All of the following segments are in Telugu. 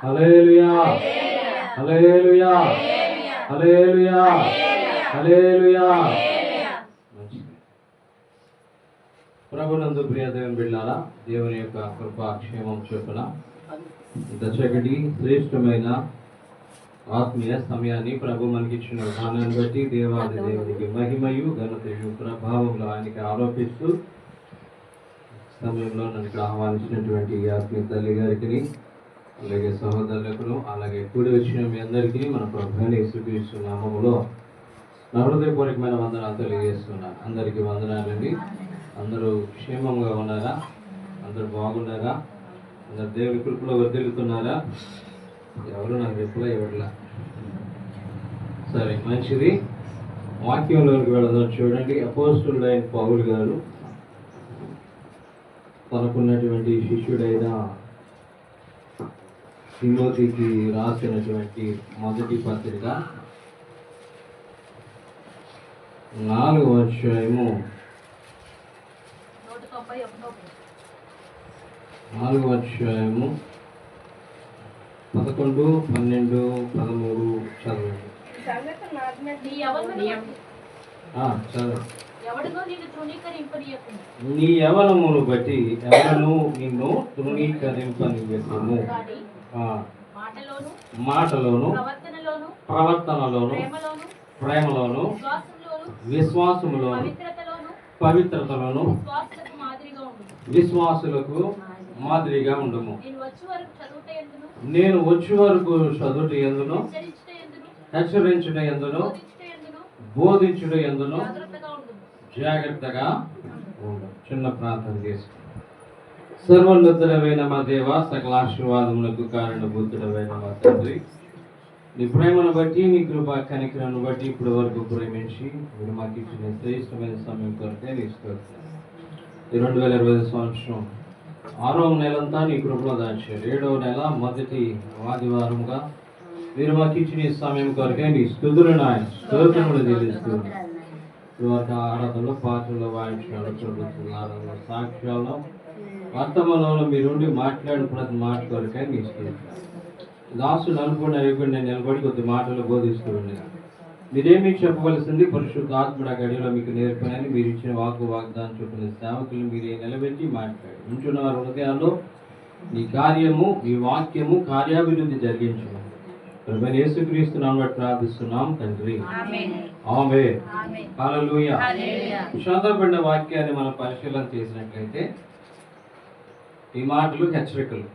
హల్లెలూయా. హల్లెలూయా. హల్లెలూయా. మంచిది ప్రభునందు ప్రియ దేవుని బిడ్డారా దేవుని యొక్క కృపా క్షేమం చొప్పున దశకటి శ్రేష్టమైన ఆత్మీయ సమయాన్ని ప్రభు మనకిచ్చిన విధానాన్ని బట్టి దేవాది దేవునికి మహిమయు ఘనతయు ప్రభావంలో ఆయనకి ఆరోపిస్తూ సమయంలో నన్ను ఆహ్వానించినటువంటి ఆత్మీయ తల్లి గారికి అలాగే సహోదరులకు అలాగే కూడి వచ్చిన మీ అందరికీ మన ప్రభుని యేసుక్రీస్తు నామములో నా హృదయపూర్వకమైన వందనాలు తెలియజేస్తున్నాను. అందరికీ వందనాలండి. అందరూ క్షేమంగా ఉన్నారా? అందరూ బాగున్నారా? అందరు దేవుడి కృపలో వర్దిల్లుతున్నారా ఎవరు నాకు రిప్లై ఇవ్వట్లా? సరే మంచిది. వాక్యంలోకి వెళదాం చూడండి. అపోస్తుడైన పౌరుడు గారు తనకున్నటువంటి శిష్యుడైన తిమోతికి రాసినటువంటి మొదటి పత్రిక. నాలుగు అధ్యాయము. నాలుగు అధ్యాయము. పదకొండు పన్నెండు పదమూడు చదవండి. నీ యవనమును బట్టి ఎవరను నిన్ను తృణీకరింపనివ్వము మాటలోను ప్రవర్తనలోను ప్రేమలోను విశ్వాసములోను పవిత్రతలోను విశ్వాసులకు మాదిరిగా ఉండము. నేను వచ్చి వరకు చదువుట ఎందును? హెచ్చరించుట ఎందును? బోధించుట ఎందును? జాగ్రత్తగా చిన్న ప్రార్థన చేసుకుందాం సర్వోన్నతుడమైన మా దేవ సకల ఆశీర్వాదములకు కారణభూతుడమైన మా తండ్రి. నీ ప్రేమను బట్టి నీ కృపా కనికరను బట్టి ఇప్పటి వరకు ప్రేమించి మీరు మాకు ఇచ్చిన శ్రేష్టమైన సమయం కొరకే తీసుకొస్తాను రెండు వేల ఇరవై సంవత్సరం ఆరవ నెలంతా నీ కృపలో దాచారు. ఏడవ నెల మొదటి ఆదివారంగా మీరు మాకు ఇచ్చిన ఈ సమయం కొరకే నీ స్థుతులు నాయన స్తోత్రములు చెల్లిస్తూ ఇవాళ ఆరాధనలో పాటలు వాయించాడు ప్రభుత్వం సాక్ష్యాల్లో వర్తమానంలో మీరుండి మాట్లాడిన ప్రతి మాట కొరకే మీ స్తోత్రం. దాసుడు అయ్యకుండా నేను నిలబడి కొద్ది మాటలు బోధిస్తూ ఉండగా మీరేమీ చెప్పవలసింది? పరిశుద్ధ ఆత్మడ గడిలో మీకు నేర్పనని మీరు ఇచ్చిన వాకు వాగ్దానం చూపిన సేవకులు మీరే నిలబెట్టి మాట్లాడి ఉంచున్న వారి హృదయాల్లో నీ కార్యము మీ వాక్యము కార్యాభివృద్ధి జరిగించు ప్రభుని యేసుక్రీస్తు ప్రార్థిస్తున్నాం తండ్రి. ఆమె చదవబడిన వాక్యాన్ని మనం పరిశీలన చేసినట్లయితే ఈ మాటలు హెచ్చరికలు.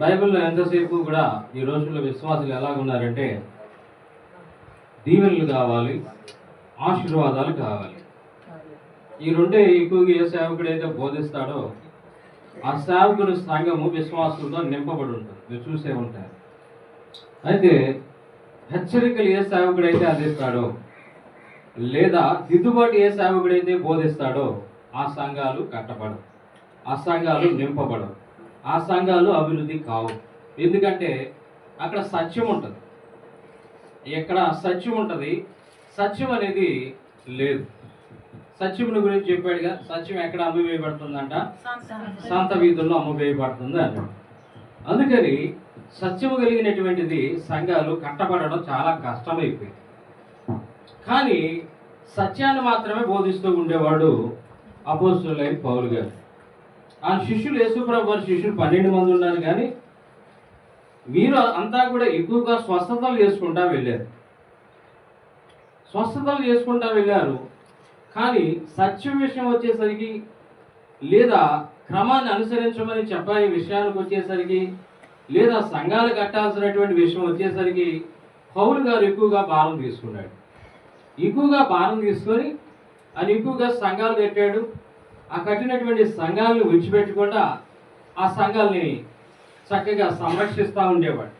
బైబిల్లో ఎంతసేపు కూడా ఈ రోజుల్లో విశ్వాసులు ఎలాగున్నారంటే దీవెనలు కావాలి ఆశీర్వాదాలు కావాలి. ఈ రెండే ఎక్కువగా ఏ సేవకుడైతే బోధిస్తాడో ఆ సేవకుడు సంఘము విశ్వాసులతో నింపబడి ఉంటుంది. మీరు చూసే ఉంటారు. అయితే హెచ్చరికలు ఏ సేవకుడైతే అందిస్తాడో లేదా దిద్దుబాటు ఏ సేవకుడైతే బోధిస్తాడో ఆ సంఘాలు కట్టబడవు. ఆ సంఘాలు నింపబడవు. ఆ సంఘాలు అభివృద్ధి కావు. ఎందుకంటే అక్కడ సత్యం ఉంటుంది. ఎక్కడ సత్యం ఉంటుంది? సత్యం అనేది లేదు. సత్యముని గురించి చెప్పాడుగా సత్యం ఎక్కడ అమ్మివేయబడుతుందంట సంత వీధుల్లో అమ్మువేయబడుతుంది అన్నాడు అందుకని సత్యము కలిగినటువంటిది సంఘాలు కట్టబడడం చాలా కష్టమైపోయింది. కానీ సత్యాన్ని మాత్రమే బోధిస్తూ ఉండేవాడు అపోస్తులైన పౌలు గారు. ఆ శిష్యులు యేసుప్రభు వారి శిష్యులు పన్నెండు మంది ఉన్నారు కానీ వీరు అంతా కూడా ఎక్కువగా స్వస్థతలు చేసుకుంటా వెళ్ళారు. స్వస్థతలు చేసుకుంటా వెళ్ళారు. కానీ సత్యం విషయం వచ్చేసరికి లేదా క్రమాన్ని అనుసరించమని చెప్పే విషయానికి వచ్చేసరికి లేదా సంఘాలు కట్టాల్సినటువంటి విషయం వచ్చేసరికి పౌలు గారు ఎక్కువగా భారం తీసుకున్నాడు. ఎక్కువగా భారం తీసుకొని ఆయన ఎక్కువగా సంఘాలు కట్టాడు. ఆ కట్టినటువంటి సంఘాలను విడిచిపెట్టకుండా ఆ సంఘాలని చక్కగా సంరక్షిస్తూ ఉండేవాడు.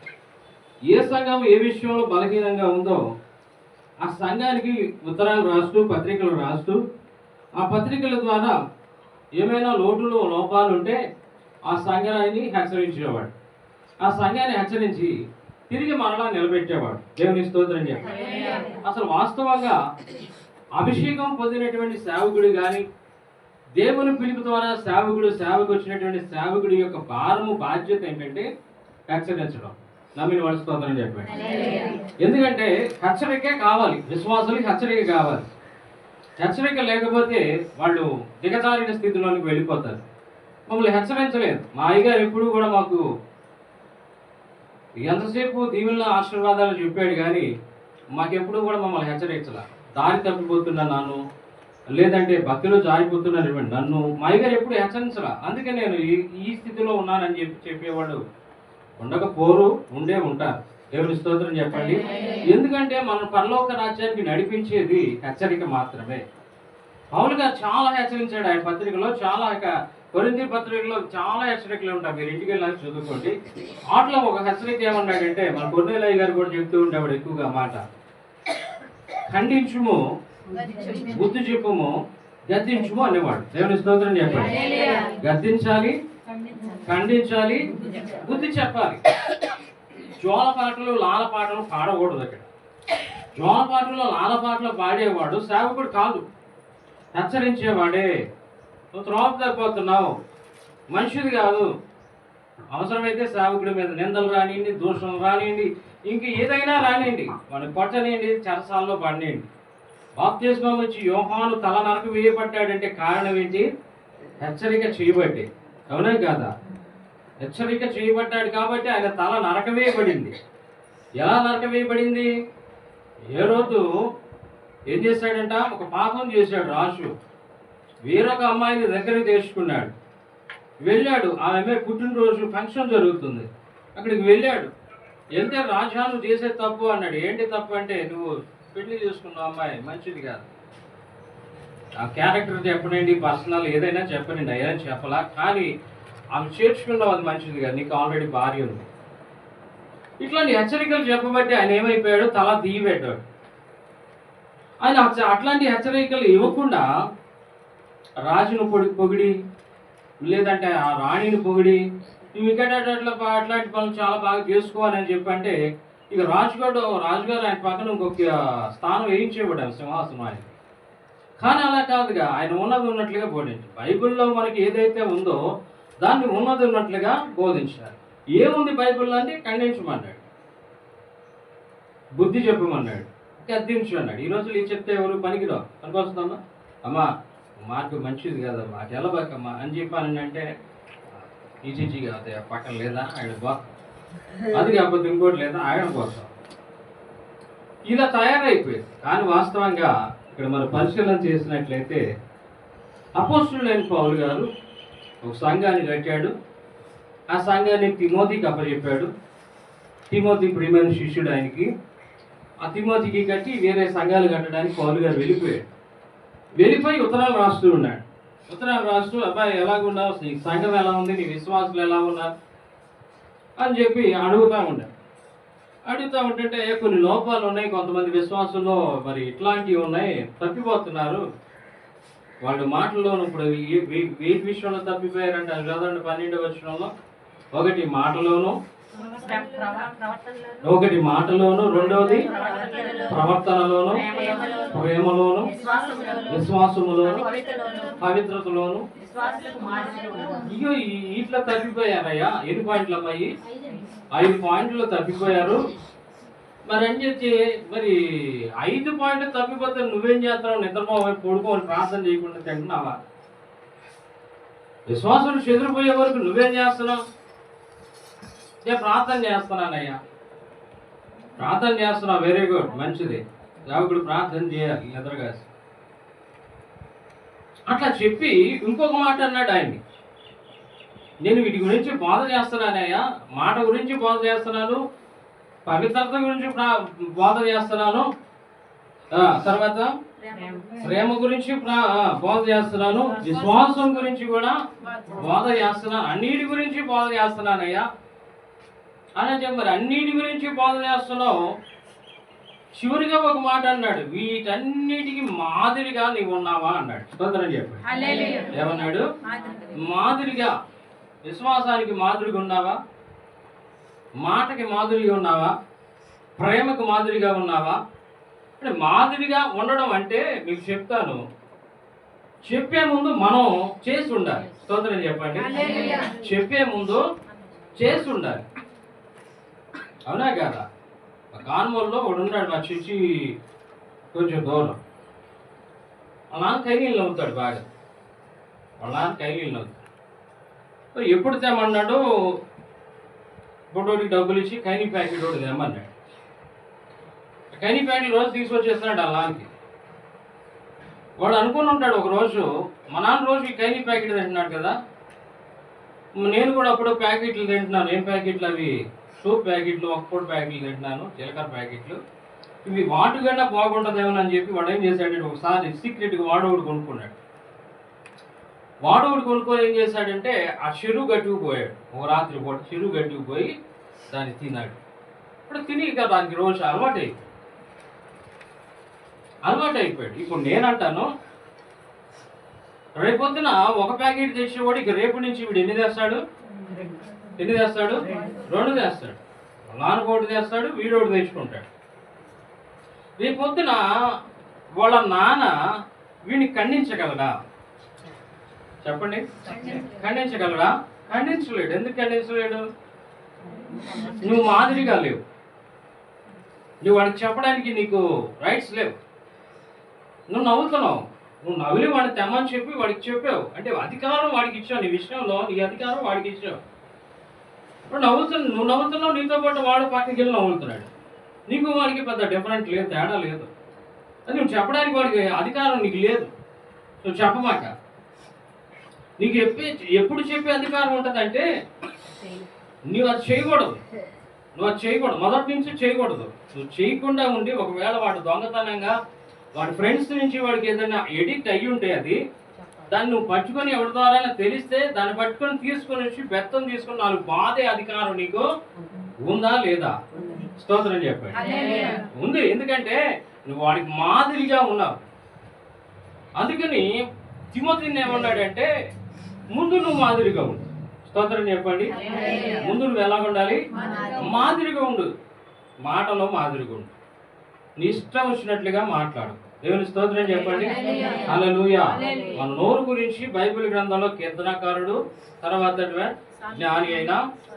ఏ సంఘం ఏ విషయంలో బలహీనంగా ఉందో ఆ సంఘానికి ఉత్తరాలు రాస్తూ పత్రికలు రాస్తూ ఆ పత్రికల ద్వారా ఏమైనా లోటులు లోపాలు ఉంటే ఆ సంఘాన్ని హెచ్చరించేవాడు. ఆ సంఘాన్ని హెచ్చరించి తిరిగి మరలా నిలబెట్టేవాడు. దేవుని స్తోత్రం అసలు వాస్తవంగా అభిషేకం పొందినటువంటి సేవకుడు కానీ దేవుని పిలుపు ద్వారా సేవకుడు సేవకు వచ్చినటువంటి సేవకుడి యొక్క భారము బాధ్యత ఏంటంటే హెచ్చరించడం. నమ్మిన వాడి స్తోత్రం చెప్పండి. ఎందుకంటే హెచ్చరికే కావాలి. విశ్వాసులకి హెచ్చరిక కావాలి. హెచ్చరిక లేకపోతే వాళ్ళు దిగజారిన స్థితిలోనికి వెళ్ళిపోతారు. మమ్మల్ని హెచ్చరించలేదు. మా అయ్యగారు ఎప్పుడు కూడా మాకు ఎంతసేపు దీవుల ఆశీర్వాదాలు చెప్పాడు కానీ మాకెప్పుడు కూడా మమ్మల్ని హెచ్చరించాల. దారి తప్పిపోతున్నా నన్ను లేదంటే భక్తిలో జారిపోతున్నటువంటి నన్ను మా ఎప్పుడు హెచ్చరించరా అందుకే నేను ఈ ఈ స్థితిలో ఉన్నానని చెప్పి చెప్పేవాడు ఉండకపోరు ఉండే ఉంటారు. దేవుని స్తోత్రం చెప్పండి. ఎందుకంటే మన పరలోక రాజ్యానికి నడిపించేది హెచ్చరిక మాత్రమే. పౌలు గారు చాలా హెచ్చరించాడు ఆయన పత్రికలో. చాలా ఇక కొరింది పత్రికలో చాలా హెచ్చరికలు ఉంటాయి. మీరు ఇంటికి వెళ్ళాలి చదువుకోండి. వాటిలో ఒక హెచ్చరిక ఏమన్నాడంటే మన కొన్నేలయ్య గారు కూడా చెప్తూ ఉండేవాడు ఎక్కువగా మాట. ఖండించుము బుద్ధి చెప్పుము గద్దించుము అనేవాడు. దేవుని స్తోత్రం చెప్పండి. గద్దించాలి ఖండించాలి. బుద్ధి చెప్పాలి. జోల పాటలు లాల పాటలు పాడకూడదు అక్కడ. జోల పాటలు లాల పాటలు పాడేవాడు సేవకుడు కాదు. హెచ్చరించేవాడే. నువ్వు త్రోవ తప్పిపోతున్నావు మనిషిది కాదు. అవసరమైతే సేవకుడి మీద నిందలు రానియండి దూషణలు రానియండి ఇంక ఏదైనా రానియండి. వాడిని కొట్టనియండి చెరసాల్లో పడినండి బాప్తిస్మం వచ్చి యోహాను తల నరకు వేయబడ్డాడంటే కారణం ఏంటి? హెచ్చరిక చేయబట్టి అవునా కాదా? హెచ్చరిక చేయబడ్డాడు కాబట్టి ఆయన తల నరకవేయబడింది ఎలా నరకవేయబడింది ఏ రోజు ఏం చేశాడంట? ఒక పాపం చేశాడు రాజు. వేరొక అమ్మాయిని దగ్గరికి తెచ్చుకున్నాడు వెళ్ళాడు. ఆమె పుట్టినరోజు ఫంక్షన్ జరుగుతుంది. అక్కడికి వెళ్ళాడు. వెళ్తే రాజా చేసే తప్పు అన్నాడు. ఏంటి తప్పు అంటే నువ్వు పెళ్ళి చేసుకున్న అమ్మాయి మంచిది కాదు. ఆ క్యారెక్టర్ చెప్పనండి పర్సనల్ ఏదైనా చెప్పనండి అయ్యా చెప్పలా కానీ ఆమె చేర్చుకున్నావు అది మంచిది కాదు. నీకు ఆల్రెడీ భార్య ఉంది. ఇట్లాంటి హెచ్చరికలు చెప్పబట్టి ఆయన ఏమైపోయాడు? తల తీయబెట్టాడు ఆయన అట్లాంటి హెచ్చరికలు ఇవ్వకుండా రాజును పొడి పొగిడి లేదంటే ఆ రాణిని పొగిడి నువ్వు ఇక్కడ అట్లా అట్లాంటి పనులు చాలా బాగా చేసుకోవాలని చెప్పంటే ఇక రాజుగారు రాజుగారు ఆయన పక్కన ఇంకొక స్థానం వేయించేవాడు సింహాసనం ఆయన కానీ అలా కాదుగా ఆయన ఉన్నది ఉన్నట్లుగా బోధించి బైబిల్లో మనకి ఏదైతే ఉందో దాన్ని ఉన్నది ఉన్నట్లుగా బోధించారు. ఏముంది బైబిల్లో అంటే ఖండించమన్నాడు. బుద్ధి చెప్పమన్నాడు. గద్దించు అన్నాడు ఈ రోజులు ఈ చెప్తే ఎవరు పనికిరావు. పనికొస్తుందమ్మా? అమ్మా మార్కు మంచిది కదమ్మా. తెలబాకమ్మా అని చెప్పానంటే ఈజీజీ కాదు పక్కన లేదా? ఆయన బా అది కాకపోతే ఇంకోటి లేదా ఆయన కోసం. ఇలా తయారైపోయింది. కానీ వాస్తవంగా ఇక్కడ మనం పరిశీలన చేసినట్లయితే అపోస్తులైన పౌలు గారు ఒక సంఘాన్ని కట్టాడు. ఆ సంఘాన్ని తిమోతికి అప్పచెప్పాడు. తిమోతి ప్రియమైన శిష్యుడు ఆయనకి? ఆ తిమోతికి కట్టి వేరే సంఘాలు కట్టడానికి పౌలు గారు వెళ్ళిపోయాడు. వెళ్ళిపోయి ఉత్తరాలు రాస్తూ ఉన్నాడు. ఉత్తరాలు రాస్తూ అబ్బాయి ఎలాగున్నావు? నీ సంఘం ఎలా ఉంది? నీ విశ్వాసులు ఎలా ఉన్నారు? అని చెప్పి అడుగుతూ ఉండే. అడుగుతూ ఉంటుంటే కొన్ని లోపాలు ఉన్నాయి కొంతమంది విశ్వాసంలో మరి ఇట్లాంటివి ఉన్నాయి తప్పిపోతున్నారు. వాళ్ళు మాటల్లోనూ ఇప్పుడు వీటి విషయంలో తప్పిపోయారంటే అది చదవండి పన్నెండు విషయంలో ఒకటి మాటలోను ఒకటి మాటలోను రెండవది ప్రవర్తనలోను ప్రేమలోను విశ్వాసములోను పవిత్రతలోను ఇగో ఈ- ఇట్లా తప్పిపోయారయ్యా ఎన్ని పాయింట్లు అమ్మాయి ఐదు పాయింట్లు తప్పిపోయారు. మరి అని చెప్పి మరి ఐదు పాయింట్లు తప్పిపోతే నువ్వేం చేస్తున్నావు? నిద్రపోవాలి పడుకోవాలి ప్రార్థన చేయకుండా తింటున్నావా? విశ్వాసులు చెదిరిపోయే వరకు నువ్వేం చేస్తున్నావు? నేను ప్రార్థన చేస్తున్నానయ్యా. ప్రార్థన చేస్తున్నావు వెరీ గుడ్ మంచిది. సేవకుడు ప్రార్థన చేయాలి నిద్రగాసి. అట్లా చెప్పి ఇంకొక మాట అన్నాడు ఆయన్ని. నేను వీటి గురించి బోధ చేస్తున్నానయ్యా మాట గురించి బోధ చేస్తున్నాను. పవిత్రత గురించి బోధ చేస్తున్నాను. తర్వాత ప్రేమ గురించి బోధ చేస్తున్నాను. విశ్వాసం గురించి కూడా బోధ చేస్తున్నాను అన్నిటి గురించి బోధ చేస్తున్నానయ్యా. అని మరి అన్నిటి గురించి బోధ చేస్తున్నావు? చివరిగా ఒక మాట అన్నాడు వీటన్నిటికి మాదిరిగా నీవు ఉన్నావా అన్నాడు. తొందరగా చెప్పండి. ఏమన్నాడు? మాదిరిగా. విశ్వాసానికి మాదిరిగా ఉన్నావా? మాటకి మాదిరిగా ఉన్నావా? ప్రేమకు మాదిరిగా ఉన్నావా? అంటే మాదిరిగా ఉండడం అంటే మీకు చెప్తాను. చెప్పే ముందు మనం చేసి ఉండాలి స్తోత్రం చెప్పండి చెప్పే ముందు చేసి ఉండాలి అవునా కదా? ఆ కాన్మూలలో ఒకడు ఉన్నాడు మా చిచ్చి కొంచెం దూరం. వాళ్ళ నాన్న కైలీలు నవ్వుతాడు బాగా. వాళ్ళ నాన్న కైలీలు నవ్వుతాడు. ఎప్పుడు తెమ్మన్నాడు ఫోటోకి డబ్బులు ఇచ్చి కైనీ ప్యాకెట్ ఒకటి తెమ్మన్నాడు. కైనీ ప్యాకెట్ రోజు తీసుకొచ్చేస్తున్నాడు వాళ్ళ నాన్నకి. వాడు అనుకుని ఉంటాడు ఒక రోజు మా నాన్న రోజు ఈ కైనీ ప్యాకెట్ తింటున్నాడు కదా. నేను కూడా అప్పుడు ప్యాకెట్లు తింటున్నాను ఏం ప్యాకెట్లు అవి? సోప్ ప్యాకెట్లు ఒక్కపొడి ప్యాకెట్లు తింటున్నాను జీలకర్ర ప్యాకెట్లు. ఇవి వాటికన్నా బాగుంటుందేమో అని చెప్పి వాడు ఏం చేశాడంటే ఒకసారి సీక్రెట్గా వాడు కొనుక్కున్నాడు. వాడు కొనుక్కొని ఏం చేశాడంటే ఆ చెరువు గట్టుకు పోయాడు. ఓ రాత్రి పూట చెరువు గట్టుకు పోయి దాన్ని తిన్నాడు. ఇప్పుడు తిని ఇక దానికి రోజు అలవాటు అయిపోయింది అలవాటు అయిపోయాడు ఇప్పుడు నేనంటాను రేపొద్దున ఒక ప్యాకెట్ తెచ్చేవాడు ఇక రేపు నుంచి వీడు ఎన్ని తెస్తాడు? ఎన్ని తెస్తాడు రెండు. తెస్తాడు నాన్న ఒకటి తెస్తాడు వీడు ఒకటి తెచ్చుకుంటాడు రేపొద్దున వాళ్ళ నాన్న వీడిని ఖండించగలడా? చెప్పండి. ఖండించగలడా? ఖండించలేడు. ఎందుకు ఖండించలేడు? నువ్వు మాదిరిగా లేవు. నువ్వు వాడికి చెప్పడానికి నీకు రైట్స్ లేవు. నువ్వు నవ్వుతున్నావు. నువ్వు నవ్వులి వాడిని తెమ్మని చెప్పి వాడికి చెప్పావు. అంటే అధికారం వాడికి ఇచ్చావు. నీ విషయంలో నీ అధికారం వాడికి ఇచ్చావు. ఇప్పుడు నవ్వుతున్నా నువ్వు నవ్వుతున్నావు నీతో పాటు వాడు పక్కకి వెళ్ళి నవ్వుతున్నాడు. నీకు వాడికి పెద్ద డిఫరెంట్ లేదు తేడా లేదు. అది నువ్వు చెప్పడానికి వాడికి అధికారం నీకు లేదు. నువ్వు చెప్పమాక. నీకు చెప్పే ఎప్పుడు చెప్పే అధికారం ఉంటుందంటే నువ్వు అది చేయకూడదు. నువ్వు అది చేయకూడదు. మొదటి నుంచి చేయకూడదు. నువ్వు చేయకుండా ఉండి ఒకవేళ వాడు దొంగతనంగా వాడి ఫ్రెండ్స్ నుంచి వాడికి ఏదైనా ఎడిక్ట్ అయ్యి ఉంటే అది దాన్ని నువ్వు పట్టుకొని ఎవరి ద్వారా తెలిస్తే దాన్ని పట్టుకొని తీసుకొని వచ్చి బెత్తం తీసుకొని నాలుగు బాధే అధికారం నీకు ఉందా లేదా? స్తోత్రం చెప్పండి. ఉంది. ఎందుకంటే నువ్వు వాడికి మాదిరిగా ఉన్నావు. అందుకని తిమోతిని ఏమన్నాడంటే ముందు నువ్వు మాదిరిగా ఉండు. స్తోత్రం చెప్పండి. ముందు నువ్వు ఎలా ఉండాలి? మాదిరిగా ఉండు. మాటలో మాదిరిగా ఉండు. నీ ఇష్టం వచ్చినట్లుగా మాట్లాడు. దేవుని స్తోత్రం చెప్పండి. హల్లెలూయా. మన నోరు గురించి బైబిల్ గ్రంథంలో కీర్తనకారుడు తర్వాత జ్ఞాని అయిన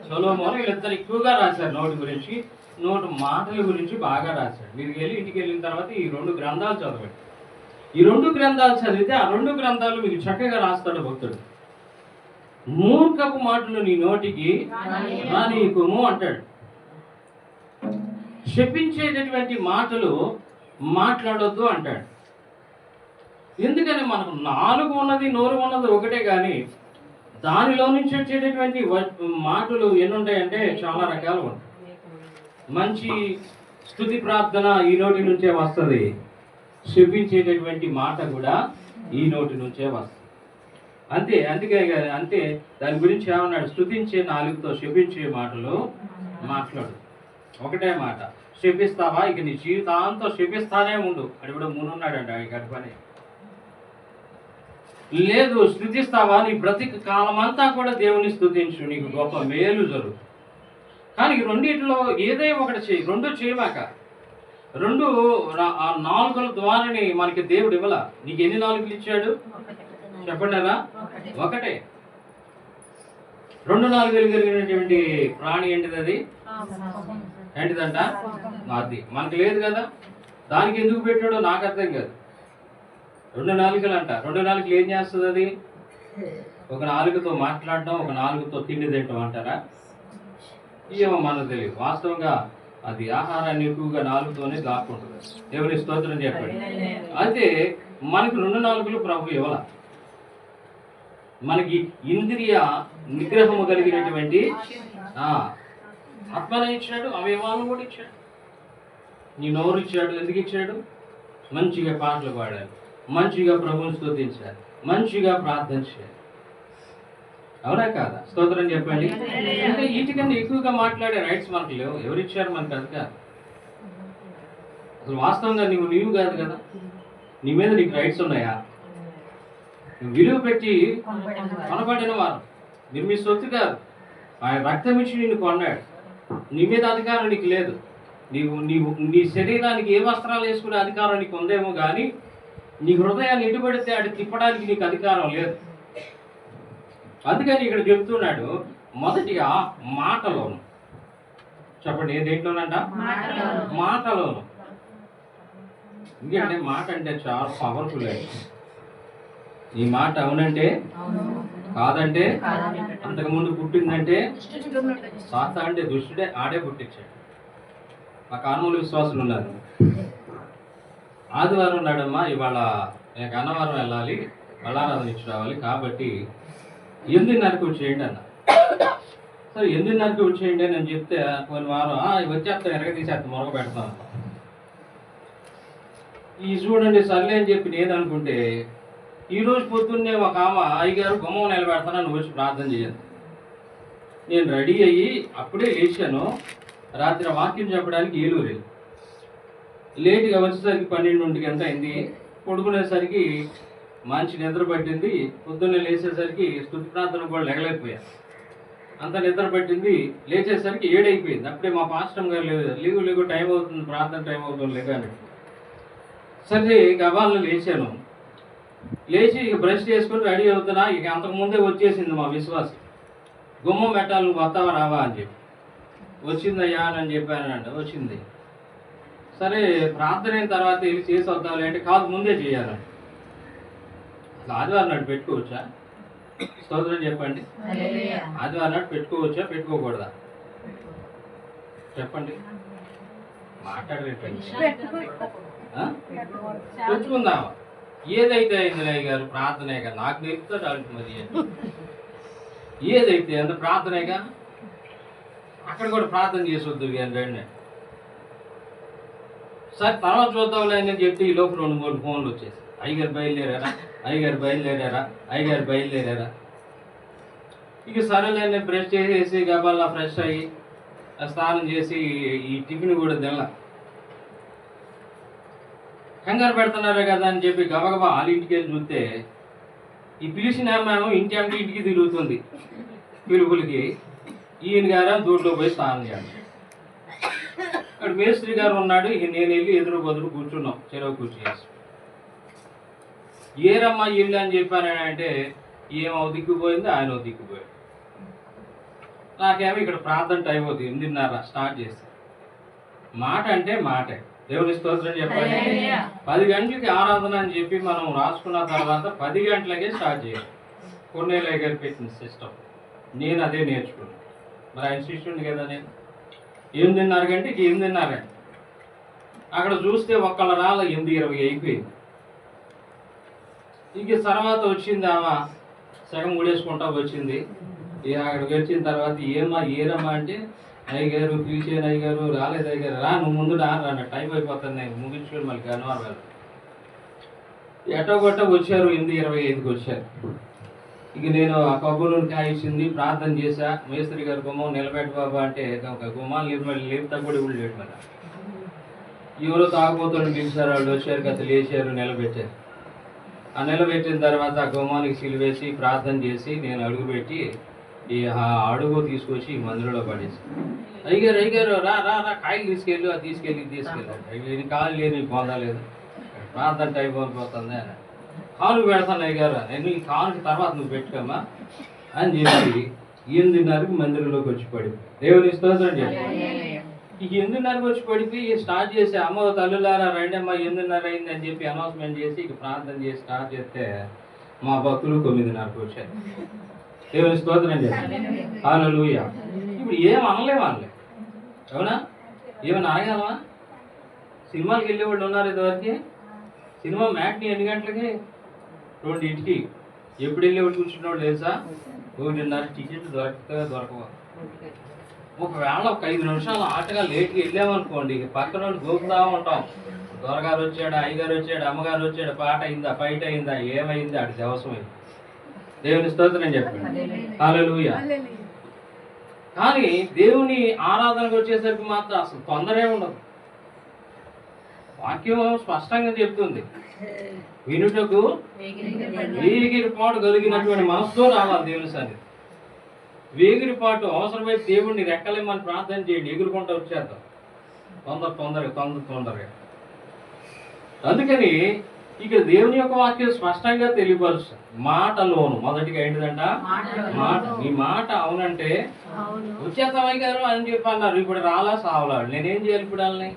సొలోమోను వీళ్ళిద్దరు ఎక్కువగా రాశారు నోటి గురించి నోటి మాటల గురించి బాగా రాశాడు మీరు వెళ్ళి ఇంటికి వెళ్ళిన తర్వాత ఈ రెండు గ్రంథాలు చదవండి. ఈ రెండు గ్రంథాలు చదివితే ఆ రెండు గ్రంథాలు మీకు చక్కగా రాస్తాడు భక్తుడు. మూర్ఖపు మాటలు నీ నోటికి రానీకుము అంటాడు. శపించేటటువంటి మాటలు మాట్లాడొద్దు అంటాడు. ఎందుకని మనకు నాలుగు ఉన్నది నోరు ఉన్నది ఒకటే కానీ దానిలో నుంచి వచ్చేటటువంటి మాటలు ఎన్ని ఉంటాయంటే చాలా రకాలు ఉంటాయి. మంచి స్థుతి ప్రార్థన ఈ నోటి నుంచే వస్తుంది. శపించేటటువంటి మాట కూడా ఈ నోటి నుంచే వస్తుంది. అంతే అందుకే అంతే దాని గురించి ఏమన్నాడు? స్థుతించే నాలుగుతో శపించే మాటలు మాట్లాడు. ఒకటే మాట. శపిస్తావా ఇక నీ జీవితాంతం శపిస్తానే ఉండు. అని కూడా మునున్నాడంట ఈ గడపని లేదు స్థుతిస్తావా? నీ బ్రతిక కాలమంతా కూడా దేవుని స్థుతించు. నీకు గొప్ప మేలు జరుగు. కానీ ఈ రెండిట్లో ఏదే ఒకటి చేయి. రెండు చేయమాక. రెండు ఆ నాలుగుల ద్వారాని మనకి దేవుడు ఇవ్వల? నీకు ఎన్ని నాలుగులు ఇచ్చాడు? చెప్పండి అలా ఒకటే. రెండు నాలుగులు కలిగినటువంటి ప్రాణి ఏంటిది అది? ఏంటిదంట? అది మనకు లేదు కదా? దానికి ఎందుకు పెట్టాడో నాకు అర్థం కాదు. రెండు నాలుగులు అంట రెండు నాలుగులు ఏం చేస్తుంది అది ఒక నాలుగుతో మాట్లాడడం ఒక నాలుగుతో తిండి తింటాం అంటారా? ఏమో మనకు తెలియదు. వాస్తవంగా అది ఆహారాన్ని ఎక్కువగా నాలుగుతోనే దాక్కుంటుంది. ఎవరి స్తోత్రం చెప్పండి. అయితే మనకు రెండు నాలుగులు ప్రభు ఇవ్వాల? మనకి ఇంద్రియ నిగ్రహము కలిగినటువంటి ఆత్మనే ఇచ్చాడు అవయవాలను కూడా ఇచ్చాడు. నీ నోరు ఇచ్చాడు ఎందుకు ఇచ్చాడు? మంచిగా పాటలు పాడాలి మంచిగా ప్రభుని స్తుతించాలి మంచిగా ప్రార్థన చేయాలి. అవునా కాదా? స్తోత్రం చెప్పండి. అంటే వీటికన్నా ఎక్కువగా మాట్లాడే రైట్స్ మనకు లేవు. ఎవరు ఇచ్చారు మనకు అది కాదు. అసలు వాస్తవంగా నీవు నీవు కాదు కదా? నీ మీద నీకు రైట్స్ ఉన్నాయా? నువ్వు విలువ పెట్టి కొనబడిన వారు. మీరు మీ సొత్తు కాదు. ఆయన రక్తం ఇచ్చి నిన్ను కొన్నాడు. నీ మీద అధికారం నీకు లేదు. నీవు నీవు నీ శరీరానికి ఏ వస్త్రాలు వేసుకునే అధికారం నీకు ఉందేమో కానీ నీ హృదయాన్ని ఎటు పడితే అటు తిప్పడానికి నీకు అధికారం లేదు. అందుకని ఇక్కడ చెప్తున్నాడు మొదటిగా మాటలోను. చెప్పండి ఏ దేంట్లోనంట? మాటలోను. మాటలోను. ఎందుకంటే మాట అంటే చాలా పవర్ఫుల్ అండి ఈ మాట అవునంటే కాదంటే అంతకుముందు పుట్టిందంటే సాత అంటే దుష్టుడే ఆడే పుట్టించాడు. మా కానుమూల విశ్వాసులు ఉన్నారు ఆదివారం నాడమ్మా ఇవాళ నేను అన్నవరం వెళ్ళాలి బళ్ళారాధన ఇచ్చి రావాలి. కాబట్టి ఎనిమిదిన్నరకు వచ్చేయండి అన్న. సరే ఎనిమిదిన్నరకు వచ్చేయండి అని నేను చెప్తే కొన్ని వారం "ఆ, వచ్చేస్తాం ఎరగ తీసేస్తాం మొరగ పెడతాం ఈ చూడండి సర్లే అని చెప్పి నేను అనుకుంటే ఈ రోజు పొద్దున్నే ఒక ఆమె అయ్యగారు గుమ్మం నిలబెడతాను వచ్చి ప్రార్థన చేయండి నేను రెడీ అయ్యి అప్పుడే లేచాను. రాత్రి వాక్యం చెప్పడానికి ఏలూరు వెళ్ళి లేట్గా వచ్చేసరికి పన్నెండు ఎంత అయింది. పడుకునేసరికి మంచి నిద్ర పట్టింది. పొద్దున్నే లేచేసరికి స్థుతి ప్రార్థన కూడా లెగలేకపోయాను అంత నిద్ర పట్టింది. లేచేసరికి ఏడైపోయింది. అప్పుడే మా పాస్టమ్ గారు లేదు లీవ్ లీవ్ టైం అవుతుంది ప్రార్థన టైం అవుతుంది లేదని సరే గబాలను లేచాను. లేచి ఇక బ్రష్ చేసుకుని రెడీ అవుతున్నా. ఇక అంతకుముందే వచ్చేసింది మా విశ్వాసం. గుమ్మం పెట్టాలి నువ్వు వస్తావా రావా అని చెప్పి. వచ్చిందయ్యా అని చెప్పానంట వచ్చింది. సరే ప్రార్థన అయిన తర్వాత వెళ్ళి చేసి వద్దాలి అంటే కాదు ముందే చేయాలంట అసలు ఆదివారం నాడు పెట్టుకోవచ్చా? స్తోత్రం చెప్పండి. ఆదివారం నాడు పెట్టుకోవచ్చా పెట్టుకోకూడదా? చెప్పండి. మాట్లాడరేటండి ఆ? ఏదైతే అయింది గారు ప్రార్థనేగా నాకు నేర్పుతాడు అంటున్నది మరి ఏదైతే అంత ప్రార్థనేగా? అక్కడ కూడా ప్రార్థన చేసొద్దు కానీ రండి. సరే తర్వాత చూద్దాంలే అని చెప్పి ఈ లోపల రెండు మూడు ఫోన్లు వచ్చేసి. అయ్యగారు బయలుదేరారా? అయ్యగారు బయలుదేరారా? అయ్యగారు బయలుదేరారా? ఇక సరేలే నేను బ్రష్ చేసేసి గబాల్లా ఫ్రెష్ అయ్యి స్నానం చేసి ఈ టిఫిన్ కూడా తినలా. కంగారు పెడుతున్నారే కదా అని చెప్పి గబగబా వాళ్ళ ఇంటికి వెళ్ళి చూస్తే ఈ పిలిచిన మేము ఇంటి అంటే ఇంటికి తిరుగుతుంది పిలుపులకి. ఈయన గారు దూట్లో పోయి స్నానం చేయాలి. అక్కడ మేస్త్రి గారు ఉన్నాడు. ఇక నేను వెళ్ళి ఎదురు బదురు కూర్చున్నాం. చెరువు కూర్చునేసి ఏరమ్మా ఇల్లు అని చెప్పానంటే ఏమో దిక్కుపోయింది ఆయన ఓ దిక్కుపోయాడు. నాకేమో ఇక్కడ ప్రార్థన టైం అవుతుంది. ఎనిమిదిన్నర స్టార్ట్ చేస్తాను మాట అంటే మాటే. దేవుని స్తోత్రం చెప్పండి. పది గంటలకి ఆరాధన అని చెప్పి మనం రాసుకున్న తర్వాత పది గంటలకే స్టార్ట్ చేయాలి. కొన్నేళ్ళ గారు పెట్టిన సిస్టమ్. నేను అదే నేర్చుకున్నాను మరి ఆయన శిష్యుడిని కదా నేను? ఎనిమిదిన్నర గంటకి? ఎనిమిదిన్నర గంట అక్కడ చూస్తే ఒక్కళ్ళ రాళ్ళ ఎనిమిది ఇరవై అయిపోయింది. ఇంక తర్వాత వచ్చింది ఆమె సగం ముడేసుకుంటా వచ్చింది. ఇక అక్కడికి వచ్చిన తర్వాత ఏమా ఏరమ్మా అంటే అయ్యగారు పిలిచాను అయ్యగారు రాలేదు అయ్యగారు. రా నువ్వు ముందు రా టైం అయిపోతుంది. నేను ముగించుకొని మళ్ళీ గన్నవరం గారు ఎటో గొట్ట వచ్చారు ఎనిమిది ఇరవై ఐదుకి వచ్చారు. ఇక నేను ఆ కొబ్బరి కాయించింది ప్రార్థన చేశా. మేస్త్రి గారు గుమ్మం నిలబెట్టు బాబా అంటే ఒక గుమ్మాలు నిర్మల్ లేపుతా కూడా ఇప్పుడు లేటు కదా ఎవరో తాగుబోతులను పిలిచారు వాళ్ళు వచ్చారు కదా లేచారు నిలబెట్టారు. ఆ నిలబెట్టిన తర్వాత ఆ గుమ్మానికి సిలివేసి ప్రార్థన చేసి నేను అడుగుపెట్టి ఈ అడుగు తీసుకొచ్చి ఈ మందిరంలో పడేసి. అయ్యగారు అయ్యగారు రా రా రా కాయలు తీసుకెళ్ళు అది తీసుకెళ్ళి ఇది అయ్యి కాలు లేదు నీకు పొందలేదు ప్రాంతం అయిపోతుంది అని. కాలు పెడతాను అయ్యగారు నేను ఈ కాలుకి తర్వాత నువ్వు పెట్టుకోమా అని చెప్పి ఎనిమిదిన్నరకు మందిరంలోకి వచ్చి పడి దేవుని స్తోత్రం ఈ ఎనిమిదిన్నరకు వచ్చి పడిపోయి స్టార్ట్ చేసి అమ్మ తల్లులారా రండి అమ్మ ఎనిమిదిన్నర అయింది అని చెప్పి అనౌన్స్మెంట్ చేసి ఇక ప్రార్థన చేసి స్టార్ట్ చేస్తే మా భక్తులు తొమ్మిదిన్నరకు వచ్చారు. దేవుని స్తోత్రం చెప్పి హల్లెలూయా. ఇప్పుడు ఏం అనలేము అనలే అవునా? ఏమైనా అనగలమా సినిమాకి వెళ్ళే వాళ్ళు ఉన్నారు ఇదివరకు సినిమా మ్యాట్ని ఎన్ని గంటలకి? రెండింటికి. ఎప్పుడు వెళ్ళేవాడు కూర్చున్నవాడు తెలుసా? ఒకటిన్నర టికెట్ దొరకగా దొరకవా. ఒకవేళ ఒక ఐదు నిమిషాలు ఆటగా లేట్గా వెళ్ళామనుకోండి పక్కన వాళ్ళు గోపుతా ఉంటాం. దొరగారు వచ్చాడు అయ్యగారు వచ్చాడు అమ్మగారు వచ్చాడు పాట అయిందా ఫైట్ అయిందా ఏమైంది? అటు అవసరమైంది. దేవుని స్తోత్రం చెప్పండి. హల్లెలూయా. కానీ దేవుని ఆరాధనకు వచ్చేసరికి మాత్రం అసలు తొందరే ఉండదు. వాక్యం స్పష్టంగా చెప్తుంది. వినుటకు వేగిరి పాటు కలిగినటువంటి మనసుతో రావాలి దేవుని సన్నిధి. వేగిరి పాటు అవసరమైతే దేవుడిని రెక్కలేమని ప్రార్థన చేయండి ఎగురుకుంటూ వచ్చేద్దాం. తొందర తొందరగా తొందర తొందరగా. అందుకని ఇక్కడ దేవుని యొక్క వాక్యం స్పష్టంగా తెలియపరుస్తుంది మాటలోను. మొదటిగా ఏంటిదంట? మాట. నీ మాట అవునంటే అవును. వచ్చేస్తామయ్య గారు అని చెప్పి అన్నారు. ఇప్పుడు రాలా సావలాడు. నేనేం చేయాలి ఇప్పుడు వాళ్ళని?